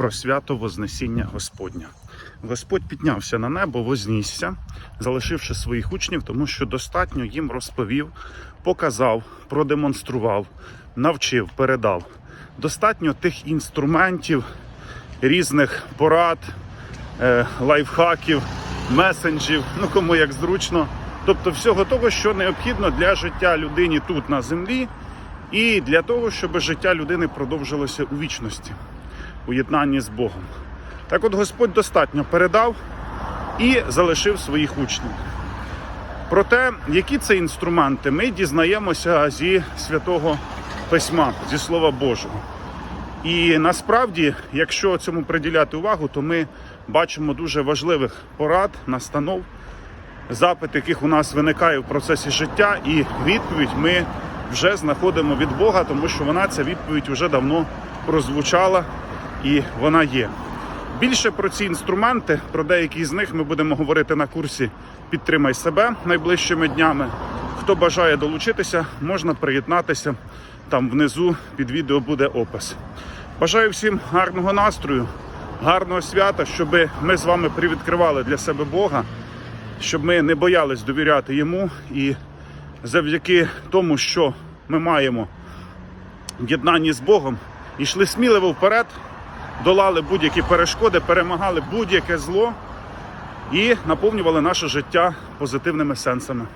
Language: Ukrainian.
про свято Вознесіння Господня. Господь піднявся на небо, вознісся, залишивши своїх учнів, тому що достатньо їм розповів, показав, продемонстрував, навчив, передав. Достатньо тих інструментів, різних порад, е, лайфхаків, месенджів, ну кому як зручно. Тобто всього того, що необхідно для життя людині тут на землі, і для того, щоб життя людини продовжилося у вічності, у єднанні з Богом. Так от Господь достатньо передав і залишив своїх учнів. Про те, які це інструменти, ми дізнаємося зі святого письма, зі Слова Божого. І насправді, якщо цьому приділяти увагу, то ми бачимо дуже важливих порад, настанов, запит, яких у нас виникає в процесі життя, і відповідь ми вже знаходимо від Бога, тому що вона ця відповідь вже давно прозвучала і вона є. Більше про ці інструменти, про деякі з них ми будемо говорити на курсі Підтримай себе найближчими днями. Хто бажає долучитися, можна приєднатися. Там внизу під відео буде опис. Бажаю всім гарного настрою, гарного свята, щоб ми з вами привідкривали для себе Бога, щоб ми не боялись довіряти йому і завдяки тому, що ми маємо в єднанні з Богом, йшли сміливо вперед, долали будь-які перешкоди, перемагали будь-яке зло і наповнювали наше життя позитивними сенсами.